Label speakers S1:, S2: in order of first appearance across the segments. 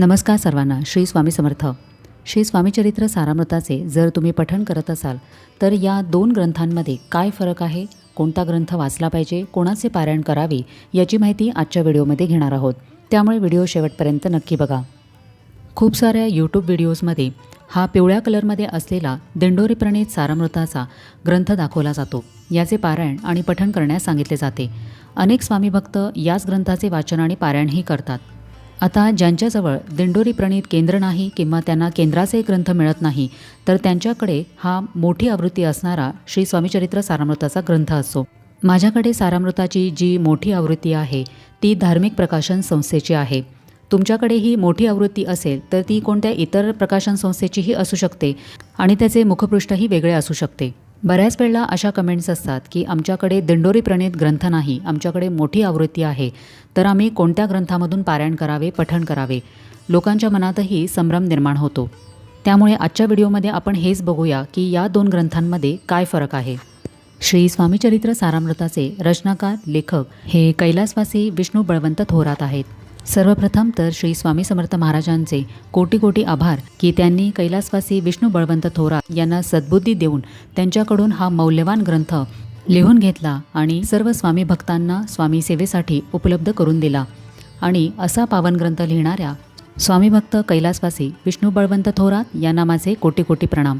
S1: नमस्कार सर्वांना श्री स्वामी समर्थ. श्री स्वामीचरित्र सारामृताचे जर तुम्ही पठण करत असाल तर या दोन ग्रंथांमध्ये काय फरक आहे? कोणता ग्रंथ वाचला पाहिजे? कोणाचे पारायण करावे? याची माहिती आजच्या व्हिडिओमध्ये घेणार आहोत. त्यामुळे व्हिडिओ शेवटपर्यंत नक्की बघा. खूप साऱ्या यूट्यूब व्हिडिओजमध्ये हा पिवळ्या कलरमध्ये असलेला दिंडोरी प्रणित सारामृताचा ग्रंथ दाखवला जातो. याचे पारायण आणि पठण करण्यास सांगितले जाते. अनेक स्वामी भक्त याच ग्रंथाचे वाचन आणि पारायणही करतात. आता ज्यांच्याजवळ दिंडोरी प्रणित केंद्र नाही किंवा त्यांना केंद्राचे ग्रंथ मिळत नाही तर त्यांच्याकडे हा मोठी आवृत्ती असणारा श्री स्वामीचरित्र सारामृताचा ग्रंथ असतो माझ्याकडे सारामृताची जी मोठी आवृत्ती आहे ती धार्मिक प्रकाशन संस्थेची आहे. तुमच्याकडे ही मोठी आवृत्ती असेल तर ती कोणत्या इतर प्रकाशन संस्थेचीही असू शकते आणि त्याचे मुखपृष्ठही वेगळे असू शकते. बऱ्याच वेळेला अशा कमेंट्स असतात की आमच्याकडे दिंडोरी प्रणित ग्रंथ नाही आमच्याकडे मोठी आवृत्ती आहे. तर आम्ही कोणत्या ग्रंथामधून पारायण करावे पठण करावे? लोकांच्या मनातही संभ्रम निर्माण होतो. त्यामुळे आजच्या व्हिडिओमध्ये आपण हेच बघूया की या दोन ग्रंथांमध्ये काय फरक आहे. श्री स्वामीचरित्र सारामृताचे रचनाकार लेखक हे कैलासवासी विष्णू बळवंत थोरात आहेत. सर्वप्रथम तर श्री स्वामी समर्थ महाराजांचे कोटी कोटी आभार की त्यांनी कैलासवासी विष्णू बळवंत थोरात यांना सद्बुद्धी देऊन त्यांच्याकडून हा मौल्यवान ग्रंथ लिहून घेतला आणि सर्व स्वामी भक्तांना स्वामी सेवेसाठी उपलब्ध करून दिला. आणि असा पावन ग्रंथ लिहिणाऱ्या स्वामी भक्त कैलासवासी विष्णू बळवंत थोरात यांना माझे कोटी कोटी प्रणाम.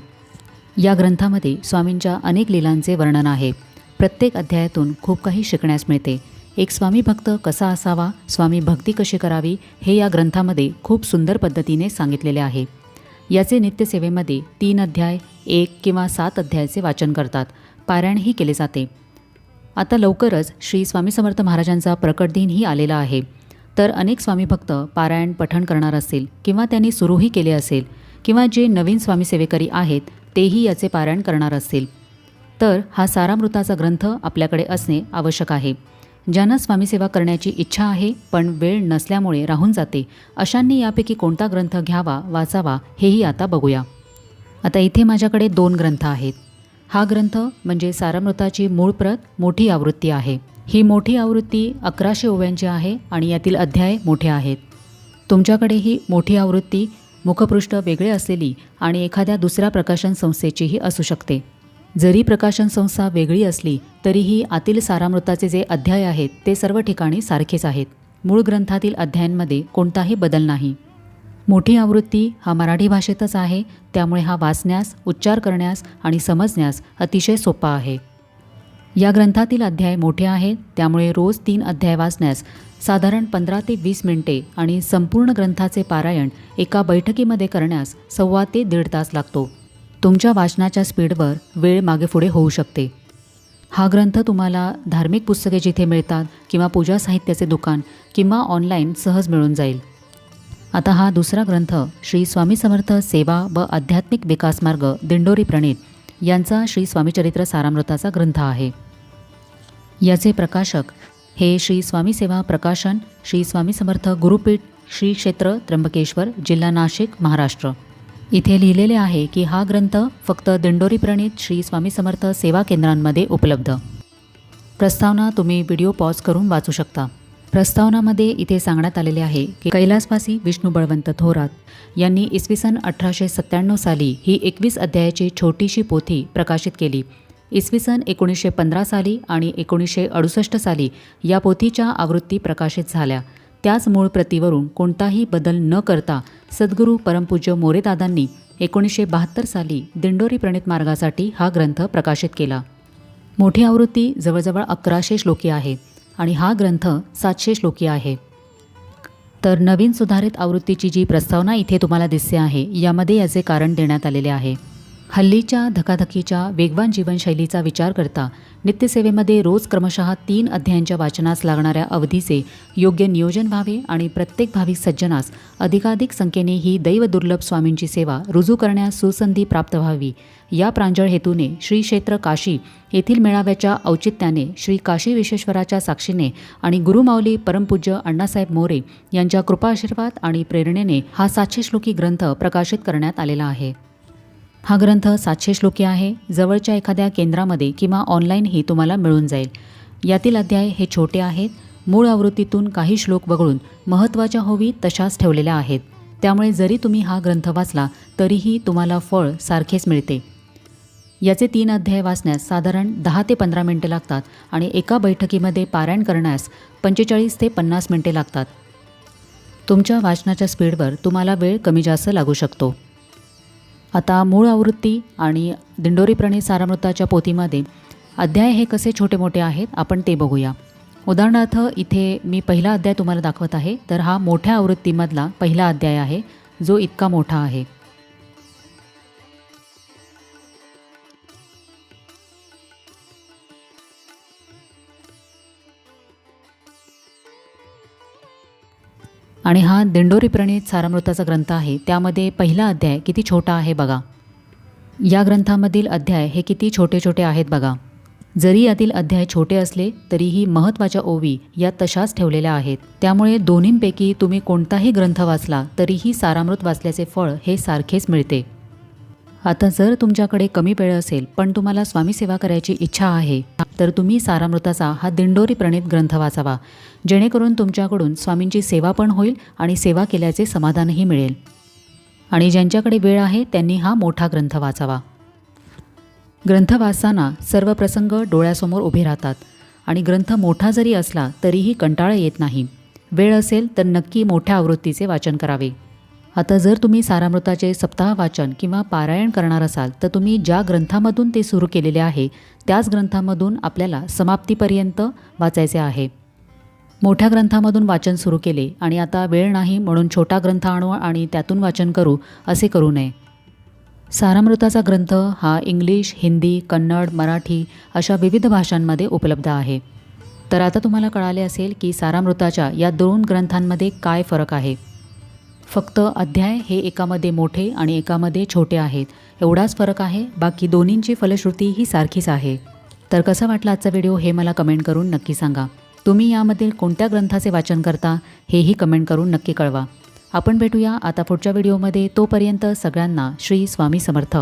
S1: या ग्रंथामध्ये स्वामींच्या अनेक लीलांचे वर्णन आहे. प्रत्येक अध्यायातून खूप काही शिकण्यास मिळते. एक स्वामी भक्त कसा असावा स्वामी भक्ती कशी करावी हे या ग्रंथामध्ये खूप सुंदर पद्धतीने सांगितलेले आहे. याचे नित्यसेवेमध्ये तीन अध्याय एक किंवा सात अध्यायाचे वाचन करतात. पारायणही केले जाते. आता लवकरच श्री स्वामी समर्थ महाराजांचा प्रकट दिनही आलेला आहे. तर अनेक स्वामी भक्त पारायण पठण करणार असतील किंवा त्यांनी सुरूही केले असेल किंवा जे नवीन स्वामी सेवेकरी आहेत तेही याचे पारायण करणार असतील. तर हा सारामृताचा ग्रंथ आपल्याकडे असणे आवश्यक आहे. ज्यांना स्वामीसेवा करण्याची इच्छा आहे पण वेळ नसल्यामुळे राहून जाते. अशांनी यापैकी कोणता ग्रंथ घ्यावा वाचावा हेही आता बघूया. आता इथे माझ्याकडे दोन ग्रंथ आहेत. हा ग्रंथ म्हणजे सारामृताची मूळ प्रत मोठी आवृत्ती आहे. ही मोठी आवृत्ती अकराशे ओव्यांची आहे आणि यातील अध्याय मोठे आहेत. तुमच्याकडे ही मोठी आवृत्ती मुखपृष्ठ वेगळे असलेली आणि एखाद्या दुसऱ्या प्रकाशन संस्थेचीही असू शकते. जरी प्रकाशन संस्था वेगळी असली तरीही आतील सारामृताचे जे अध्याय आहेत ते सर्व ठिकाणी सारखेच आहेत. मूळ ग्रंथातील अध्यायांमध्ये कोणताही बदल नाही. मोठी आवृत्ती हा मराठी भाषेतच आहे त्यामुळे हा वाचण्यास उच्चार करण्यास आणि समजण्यास अतिशय सोपा आहे. या ग्रंथातील अध्याय मोठे आहेत त्यामुळे रोज तीन अध्याय वाचण्यास साधारण पंधरा ते वीस मिनिटे आणि संपूर्ण ग्रंथाचे पारायण एका बैठकीमध्ये करण्यास सव्वा ते दीड तास लागतो. तुमच्या वाचनाच्या स्पीडवर वेळ मागेपुढे होऊ शकते. हा ग्रंथ तुम्हाला धार्मिक पुस्तके जिथे मिळतात किंवा पूजा साहित्याचे दुकान किंवा ऑनलाईन सहज मिळून जाईल. आता हा दुसरा ग्रंथ श्री स्वामी समर्थ सेवा व आध्यात्मिक विकास मार्ग दिंडोरी प्रणित यांचा श्री स्वामीचरित्र सारामृताचा ग्रंथ आहे. याचे प्रकाशक हे श्री स्वामी सेवा प्रकाशन श्री स्वामी समर्थ गुरुपीठ श्री क्षेत्र त्र्यंबकेश्वर जिल्हा नाशिक महाराष्ट्र. इथे लिहिलेले आहे की हा ग्रंथ फक्त दिंडोरी प्रणित श्री स्वामी समर्थ सेवा केंद्रांमध्ये उपलब्ध. प्रस्तावना तुम्ही व्हिडिओ पॉज करून वाचू शकता. प्रस्तावनामध्ये इथे सांगण्यात आलेले आहे की कैलासवासी विष्णू बळवंत थोरात यांनी इसवी सन अठराशे सत्त्याण्णव साली ही एकवीस अध्यायाची छोटीशी पोथी प्रकाशित केली. इसवी सन एकोणीसशे पंधरा साली आणि एकोणीसशे अडुसष्ट साली या पोथीच्या आवृत्ती प्रकाशित झाल्या. त्याच मूळ प्रतीवरून कोणताही बदल न करता सद्गुरू परमपूज्य मोरेदादांनी एकोणीसशे बहात्तर साली दिंडोरी प्रणित मार्गासाठी हा ग्रंथ प्रकाशित केला. मोठी आवृत्ती जवळजवळ अकराशे श्लोकी आहे आणि हा ग्रंथ सातशे श्लोकी आहे. तर नवीन सुधारित आवृत्तीची जी प्रस्तावना इथे तुम्हाला दिसते आहे यामध्ये याचे कारण देण्यात आलेले आहे. हल्लीच्या धकाधकीच्या वेगवान जीवनशैलीचा विचार करता नित्यसेवेमध्ये रोज क्रमशः तीन अध्यायांच्या वाचनास लागणाऱ्या अवधीचे योग्य नियोजन व्हावे आणि प्रत्येक भाविक सज्जनास अधिकाधिक संख्येने ही दैवदुर्लभ स्वामींची सेवा रुजू करण्यास सुसंधी प्राप्त व्हावी. या प्रांजळ हेतूने श्री क्षेत्र काशी येथील मेळाव्याच्या औचित्याने श्री काशी विश्वेश्वराच्या साक्षीने आणि गुरुमाऊली परमपूज्य अण्णासाहेब मोरे यांच्या कृपाशीर्वाद आणि प्रेरणेने हा सातशे श्लोकी ग्रंथ प्रकाशित करण्यात आलेला आहे. हा ग्रंथ सातशे श्लोकी आहे जवळच्या एखाद्या केंद्रामध्ये किंवा ऑनलाईनही तुम्हाला मिळून जाईल. यातील अध्याय हे छोटे आहेत मूळ आवृत्तीतून काही श्लोक वगळून महत्त्वाच्या होवी तशाच ठेवलेल्या आहेत. त्यामुळे जरी तुम्ही हा ग्रंथ वाचला तरीही तुम्हाला फळ सारखेच मिळते. याचे तीन अध्याय वाचण्यास साधारण दहा ते पंधरा मिनटे लागतात आणि एका बैठकीमध्ये पारायण करण्यास पंचेचाळीस ते पन्नास मिनटे लागतात. तुमच्या वाचनाच्या स्पीडवर तुम्हाला वेळ कमी जास्त लागू शकतो. आता मूळ आवृत्ती आणि दिंडोरी प्रणित सारामृताच्या पोथीमध्ये अध्याय हे कसे छोटे मोठे आहेत आपण ते बघूया. उदाहरणार्थ इथे मी पहिला अध्याय तुम्हाला दाखवत आहे तर हा मोठ्या आवृत्तीमधला पहिला अध्याय आहे जो इतका मोठा आहे. आणि हा दिंडोरी प्रणित सारामृताचा ग्रंथ आहे. त्यामध्ये पहिला अध्याय किती छोटा आहे बघा. या ग्रंथामधील अध्याय हे किती छोटे छोटे आहेत बघा. जरी यातील अध्याय छोटे असले तरीही महत्त्वाच्या ओवी या तशाच ठेवलेल्या आहेत. त्यामुळे दोन्हींपैकी तुम्ही कोणताही ग्रंथ वाचला तरीही सारामृत वाचल्याचे फळ हे सारखेच मिळते. आता जर तुमच्याकडे कमी वेळ असेल पण तुम्हाला स्वामी सेवा करायची इच्छा आहे तर तुम्ही सारामृताचा हा दिंडोरी प्रणित ग्रंथ वाचावा. जेणेकरून तुमच्याकडून स्वामींची सेवा पण होईल आणि सेवा केल्याचे समाधानही मिळेल. आणि ज्यांच्याकडे वेळ आहे त्यांनी हा मोठा ग्रंथ वाचावा. ग्रंथ वाचताना सर्व प्रसंग डोळ्यासमोर उभे राहतात आणि ग्रंथ मोठा जरी असला तरीही कंटाळा येत नाही. वेळ असेल तर नक्की मोठ्या आवृत्तीचे वाचन करावे. आता जर तुम्ही सारामृताचे सप्ताह वाचन किंवा पारायण करणार असाल तर तुम्ही ज्या ग्रंथामधून ते सुरू केलेले आहे त्याच ग्रंथामधून आपल्याला समाप्तीपर्यंत वाचायचे आहे. मोठ्या ग्रंथामधून वाचन सुरू केले आणि आता वेळ नाही म्हणून छोटा ग्रंथ आणू आणि त्यातून वाचन करू असे करू नये. सारामृताचा ग्रंथ हा इंग्लिश हिंदी कन्नड मराठी अशा विविध भाषांमध्ये उपलब्ध आहे. तर आता तुम्हाला कळाले असेल की सारामृताच्या या दोन ग्रंथांमध्ये काय फरक आहे. फक्त अध्याय हे एकामध्ये मोठे आणि एकामध्ये छोटे आहेत. एवढाच फरक आहे बाकी दोन्हींची फलश्रुती ही सारखीच आहे. तर कसा वाटला आजचा व्हिडिओ हे मला कमेंट करून नक्की सांगा. तुम्ही यामधील कोणत्या ग्रंथाचे वाचन करता हेही कमेंट करून नक्की कळवा. आपण भेटूया आता पुढच्या व्हिडिओमध्ये तोपर्यंत सगळ्यांना श्री स्वामी समर्थ.